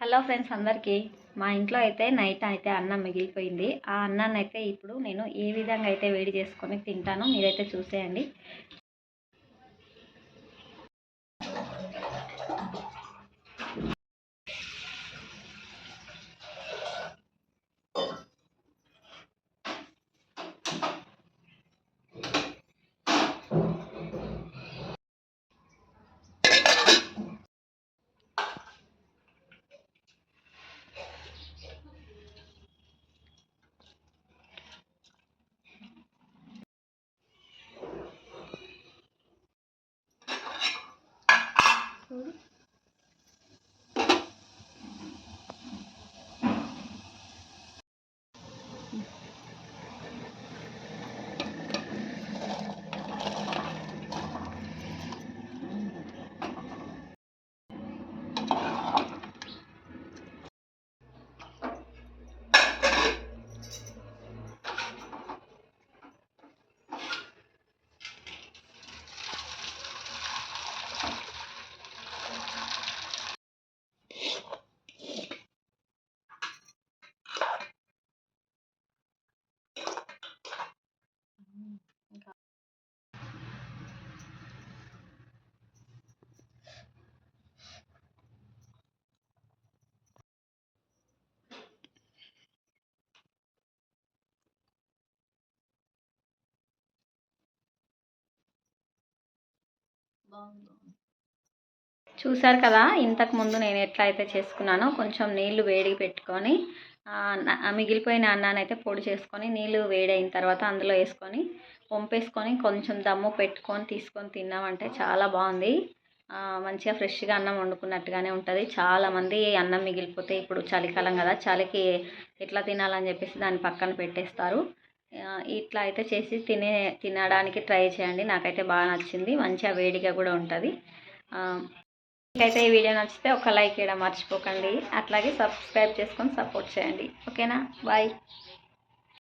Hello friends అందరికీ. మా ఇంట్లో అయితే నైట్ అయితే అన్నం మిగిలిపోయింది. ఆ అన్నాన్ని అయితే ఇప్పుడు నేను ఏ విధంగా అయితే వేడి చేసుకొని తింటానో మీరైతే చూసేయండి. చూసారు కదా ఇంతకు ముందు నేను ఎట్లా అయితే చేసుకున్నానో కొంచెం నీళ్ళు వేడికి పెట్టుకొని మిగిలిపోయిన అన్నాన్ని అయితే పొడి చేసుకొని నీళ్ళు వేడైన తర్వాత అందులో వేసుకొని పంపేసుకొని కొంచెం దమ్ము పెట్టుకొని తీసుకొని తిన్నామంటే చాలా బాగుంది. మంచిగా ఫ్రెష్గా అన్నం వండుకున్నట్టుగానే ఉంటుంది. చాలామంది అన్నం మిగిలిపోతే ఇప్పుడు చలికాలం కదా చలికి ఎట్లా తినాలని చెప్పేసి దాన్ని పక్కన పెట్టేస్తారు. ఇట్లా అయితే చేసి తినే తినడానికి ట్రై చేయండి. నాకైతే బాగా నచ్చింది. మంచిగా వేడిగా కూడా ఉంటుంది. మీకైతే ఈ వీడియో నచ్చితే ఒక లైక్ ఇవ్వడం మర్చిపోకండి. అట్లాగే సబ్స్క్రైబ్ చేసుకొని సపోర్ట్ చేయండి. ఓకేనా? బాయ్.